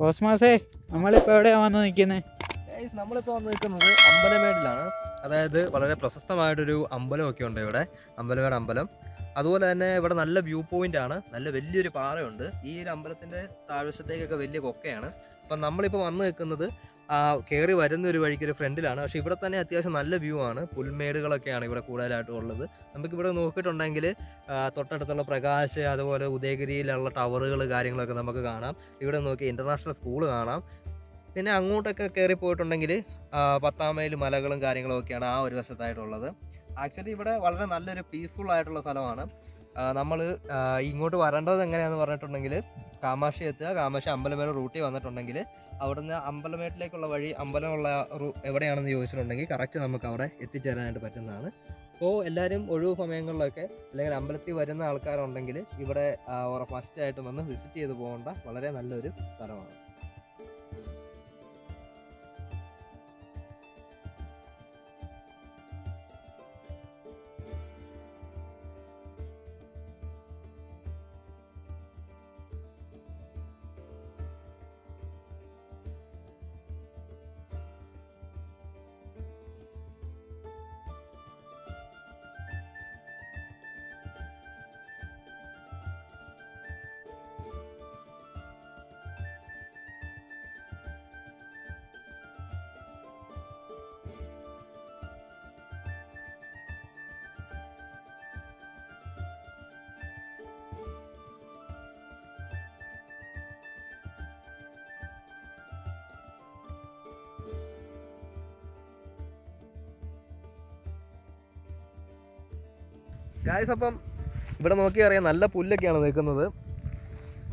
കോസ്മാസേ നമ്മളിപ്പോൾ എവിടെയാ വന്ന് നിൽക്കുന്നത് നമ്മളിപ്പോ വന്ന് നിൽക്കുന്നത് അമ്പലമേടിലാണ്. അതായത് വളരെ പ്രശസ്തമായിട്ടൊരു അമ്പലമൊക്കെ ഉണ്ട് ഇവിടെ. അമ്പലമേട് അമ്പലം. അതുപോലെ തന്നെ ഇവിടെ നല്ല വ്യൂ പോയിന്റ് ആണ്. നല്ല വലിയൊരു പാറയുണ്ട്. ഈ ഒരു അമ്പലത്തിന്റെ താഴ്വശത്തേക്കൊക്കെ വലിയ കൊക്കയാണ്. അപ്പം നമ്മളിപ്പോ വന്ന് നിൽക്കുന്നത് കയറി വരുന്ന ഒരു വഴിക്ക് ഒരു ഫ്രണ്ടിലാണ്. പക്ഷേ ഇവിടെ തന്നെ അത്യാവശ്യം നല്ല വ്യൂ ആണ്. പുൽമേടുകളൊക്കെയാണ് ഇവിടെ കൂടുതലായിട്ടും ഉള്ളത്. നമുക്ക് ഇവിടെ നോക്കിയിട്ടുണ്ടെങ്കിൽ തൊട്ടടുത്തുള്ള പ്രകാശ് അതുപോലെ ഉദയഗിരിയിലുള്ള ടവറുകൾ കാര്യങ്ങളൊക്കെ നമുക്ക് കാണാം. ഇവിടെ നോക്കി ഇന്റർനാഷണൽ സ്കൂൾ കാണാം. പിന്നെ അങ്ങോട്ടൊക്കെ കയറി പോയിട്ടുണ്ടെങ്കിൽ പത്താം മൈൽ മലകളും കാര്യങ്ങളും ഒക്കെയാണ് ആ ഒരു വശത്തായിട്ടുള്ളത്. ആക്ച്വലി ഇവിടെ വളരെ നല്ലൊരു പീസ്ഫുൾ ആയിട്ടുള്ള സ്ഥലമാണ്. നമ്മൾ ഇങ്ങോട്ട് വരേണ്ടത് എങ്ങനെയാണെന്ന് പറഞ്ഞിട്ടുണ്ടെങ്കിൽ കാമാക്ഷി എത്തുക കാമാക്ഷി അമ്പലമേട് റൂട്ടിൽ വന്നിട്ടുണ്ടെങ്കിൽ അവിടുന്ന് അമ്പലമേട്ടിലേക്കുള്ള വഴി അമ്പലമുള്ള റൂ- എവിടെയാണെന്ന് ചോദിച്ചിട്ടുണ്ടെങ്കിൽ കറക്റ്റ് നമുക്ക് അവിടെ എത്തിച്ചേരാനായിട്ട് പറ്റുന്നതാണ്. അപ്പോൾ എല്ലാവരും ഒഴിവ് സമയങ്ങളിലൊക്കെ അല്ലെങ്കിൽ അമ്പലത്തിൽ വരുന്ന ആൾക്കാരുണ്ടെങ്കിൽ ഇവിടെ ഫസ്റ്റ് ആയിട്ട് വന്ന് വിസിറ്റ് ചെയ്ത് പോകേണ്ട വളരെ നല്ലൊരു സ്ഥലമാണ്. ഗായ്സ് അപ്പം ഇവിടെ നോക്കി അറിയാം നല്ല പുല്ലൊക്കെയാണ് നിൽക്കുന്നത്.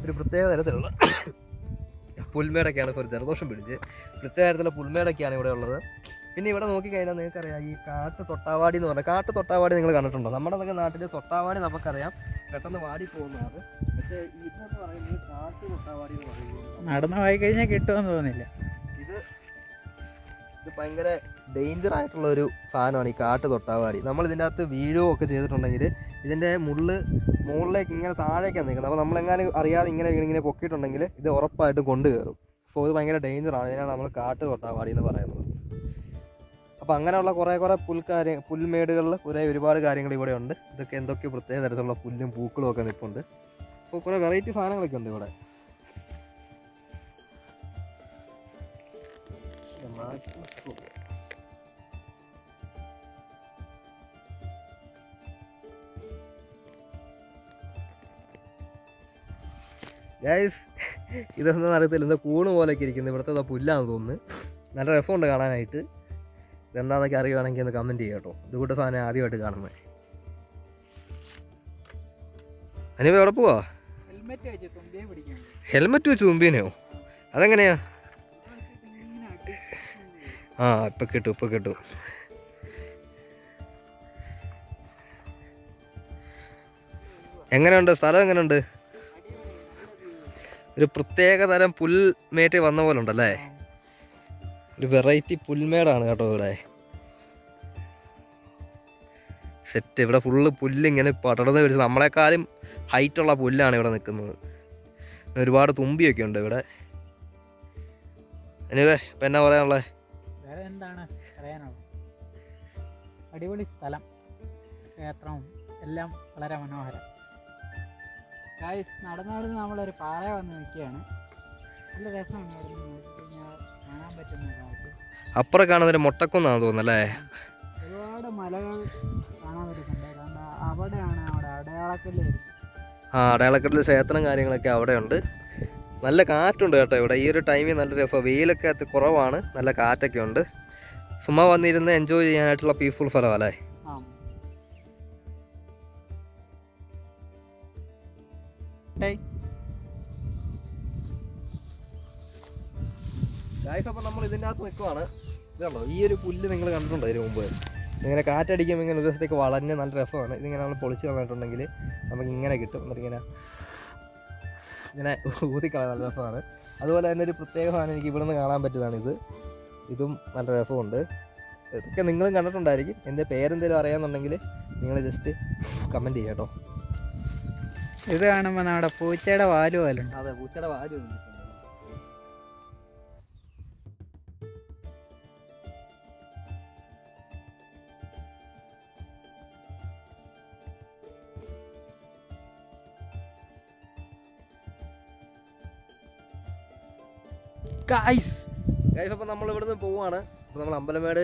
ഒരു പ്രത്യേക തരത്തിലുള്ള പുൽമേടൊക്കെയാണ് ഒരു ജലദോഷം പിടിച്ച്. പ്രത്യേക തരത്തിലുള്ള പുൽമേടൊക്കെയാണ് ഇവിടെ ഉള്ളത്. പിന്നെ ഇവിടെ നോക്കിക്കഴിഞ്ഞാൽ നിങ്ങൾക്കറിയാം ഈ കാട്ട് തൊട്ടാവാടി എന്ന് പറഞ്ഞാൽ കാട്ട് തൊട്ടാവാടി നിങ്ങൾ കണ്ടിട്ടുണ്ടോ? നമ്മുടെ നാട്ടിൽ തൊട്ടാവാടി നമുക്കറിയാം. പെട്ടെന്ന് വാടി പോകുന്നതാണ്. പക്ഷേ ഇതെന്ന് പറയുന്നത് കാട്ട് തൊട്ടാവാടി എന്ന് പറയുന്നത്. നടന്നു പോയി കിട്ടുമെന്ന് തോന്നില്ല ഇത് ഭയങ്കര ഡേഞ്ചർ ആയിട്ടുള്ള ഒരു സാധനമാണ് ഈ കാട്ട് തൊട്ടാവാടി. നമ്മൾ ഇതിന്റെ അകത്ത് വീഴുകയോ ഒക്കെ ചെയ്തിട്ടുണ്ടെങ്കിൽ ഇതിന്റെ മുള്ള് മുകളിലേക്ക് ഇങ്ങനെ താഴേക്കാണ് നിൽക്കുന്നത്. അപ്പോൾ നമ്മളെങ്ങാനും അറിയാതെ ഇങ്ങനെ ഇങ്ങനെ പൊക്കിയിട്ടുണ്ടെങ്കിൽ ഇത് ഉറപ്പായിട്ടും കൊണ്ടു കയറും. സോ ഇത് ഭയങ്കര ഡേഞ്ചറാണ് ഇതിനാണ് നമ്മൾ കാട്ട് തൊട്ടാവാടി എന്ന് പറയുന്നത്. അപ്പോൾ അങ്ങനെയുള്ള കുറേ കുറേ പുൽക്കാര്യ പുൽമേടുകളിൽ കുറേ ഒരുപാട് കാര്യങ്ങൾ ഇവിടെ ഉണ്ട്. ഇതൊക്കെ എന്തൊക്കെ പ്രത്യേക തരത്തിലുള്ള പുല്ലും പൂക്കളും ഒക്കെ നിൽപ്പുണ്ട്. അപ്പോൾ കുറേ വെറൈറ്റി സാധനങ്ങളൊക്കെ ഉണ്ട് ഇവിടെ. ഗൈസ് ഇതൊന്നും അറിയത്തില്ല. എന്താ കൂണ് പോലെയൊക്കെ ഇരിക്കുന്നത്. ഇവിടുത്തെ പുല്ലാന്ന് തോന്നുന്നു. നല്ല രസമുണ്ട് കാണാനായിട്ട്. ഇതെന്താണെന്നൊക്കെ അറിയുവാണെങ്കിൽ ഒന്ന് കമന്റ് ചെയ്യാം കേട്ടോ. ഇതുകൂട്ട് സാധനം ആദ്യമായിട്ട് കാണുന്നത്. അനിവ എവിടെ പോവാ? ഹെൽമെറ്റ് വെച്ച് തുമ്പീനെയോ അതെങ്ങനെയാ? ആ ഇപ്പൊ കിട്ടും ഇപ്പൊ കിട്ടും. എങ്ങനെയുണ്ട്? സ്ഥലം എങ്ങനെയുണ്ട്? ഒരു പ്രത്യേക തരം പുൽമേറ്റ് വന്ന പോലെ ഉണ്ടല്ലേ? ഒരു വെറൈറ്റി പുൽമേടാണ് കേട്ടോ ഇവിടെ. സെറ്റ് ഇവിടെ ഫുള്ള് പുല്ല് ഇങ്ങനെ പടർന്ന് പിടിച്ച് നമ്മളെക്കാളും ഹൈറ്റുള്ള പുല്ലാണ് ഇവിടെ നിൽക്കുന്നത് ഒരുപാട് തുമ്പിയൊക്കെ ഉണ്ട് ഇവിടെ. എനിവേ ഇപ്പം എന്നാ പറയാനുള്ളത് വേറെ എന്താണ് പറയാനുള്ളത്? അടിപൊളി സ്ഥലം ക്ഷേത്രവും എല്ലാം വളരെ മനോഹരം. ഗായ്സ് നടന്നു നടന്ന് നമ്മളൊരു പാറ വന്ന് നിൽക്കുകയാണ്. നല്ല രസമാണ് നോക്കിക്കഴിഞ്ഞാൽ കാണാൻ പറ്റുന്ന കാഴ്ച. അപ്പുറം കാണുന്നൊരു മുട്ടക്കുന്നാന്ന് തോന്നുന്നല്ലേ? ഒരുപാട് മലകൾ കാണാൻ പറ്റുന്നുണ്ട്. കാരണം അവിടെയാണ് അവിടെ അടയാളക്കല്ല് ആ അടയാളക്കെട്ടിൽ ക്ഷേത്രം കാര്യങ്ങളൊക്കെ അവിടെയുണ്ട്. നല്ല കാറ്റുണ്ട് കേട്ടോ ഇവിടെ. ഈ ഒരു ടൈമിൽ നല്ല രസം. വെയിലൊക്കെ കുറവാണ്. നല്ല കാറ്റൊക്കെ ഉണ്ട്. ചുമ്മാ വന്നിരുന്ന് എൻജോയ് ചെയ്യാനായിട്ടുള്ള പീസ്ഫുൾ സ്ഥലമല്ലേ ഡേയ്, ഗായ്സ് നമ്മൾ ഇതിന്റെ അകത്ത് നിൽക്കുവാണ്. ഇതാണോ ഈ ഒരു പുല്ല് നിങ്ങൾ കണ്ടിട്ടുണ്ടോ ഇതിന് മുമ്പ്? ഇങ്ങനെ കാറ്റടിക്കുമ്പോൾ ഇങ്ങനെ ഒരു ദിവസത്തേക്ക് വളഞ്ഞ് നല്ല രസമാണ്. ഇതിങ്ങനെ നമ്മൾ പൊളിച്ച് കളഞ്ഞിട്ടുണ്ടെങ്കിൽ നമുക്ക് ഇങ്ങനെ കിട്ടും. എന്നിട്ട് ഇങ്ങനെ ഊതിക്കളയാൻ നല്ല രസമാണ്. അതുപോലെ തന്നെ ഒരു പ്രത്യേക സാധനം എനിക്ക് ഇവിടെ നിന്ന് കാണാൻ പറ്റുന്നതാണ് ഇത് ഇതും നല്ല രസമുണ്ട്. ഇതൊക്കെ നിങ്ങളും കണ്ടിട്ടുണ്ടായിരിക്കും. എന്റെ പേരെന്തെങ്കിലും അറിയാമെന്നുണ്ടെങ്കിൽ നിങ്ങൾ ജസ്റ്റ് കമന്റ് ചെയ്യാം കേട്ടോ. ഇത് കാണുമ്പോൾ നമ്മുടെ പൂച്ചയുടെ വാൽ പോലുണ്ട് അതെ പൂച്ചയുടെ വാൽ ഗൈസ് ഗൈസ് അപ്പം നമ്മൾ ഇവിടുന്ന് പോവുകയാണ് അപ്പോൾ നമ്മൾ അമ്പലമേട്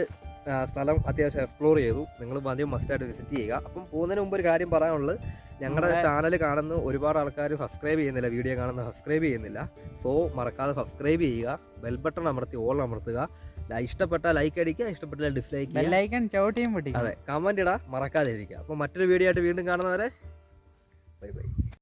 സ്ഥലം അത്യാവശ്യം എക്സ്പ്ലോർ ചെയ്തു. നിങ്ങൾ ആദ്യം മസ്റ്റായിട്ട് വിസിറ്റ് ചെയ്യുക. അപ്പം പോകുന്നതിന് മുമ്പ് ഒരു കാര്യം പറയാനുള്ളത്. ഞങ്ങളുടെ ചാനൽ കാണുന്ന ഒരുപാട് ആൾക്കാർ സബ്സ്ക്രൈബ് ചെയ്യുന്നില്ല വീഡിയോ കാണുന്ന സബ്സ്ക്രൈബ് ചെയ്യുന്നില്ല. സോ മറക്കാതെ സബ്സ്ക്രൈബ് ചെയ്യുക. ബെൽ ബട്ടൺ അമർത്തി ഓൾ അമർത്തുക. ഇഷ്ടപ്പെട്ട ലൈക്ക് അടിക്കുക ഇഷ്ടപ്പെട്ടാൽ ഡിസ്ലൈക്ക് അതെ കമന്റ് ഇടാ മറക്കാതെ ഇരിക്കുക അപ്പോൾ മറ്റൊരു വീഡിയോ ആയിട്ട് വീണ്ടും കാണുന്നവരെ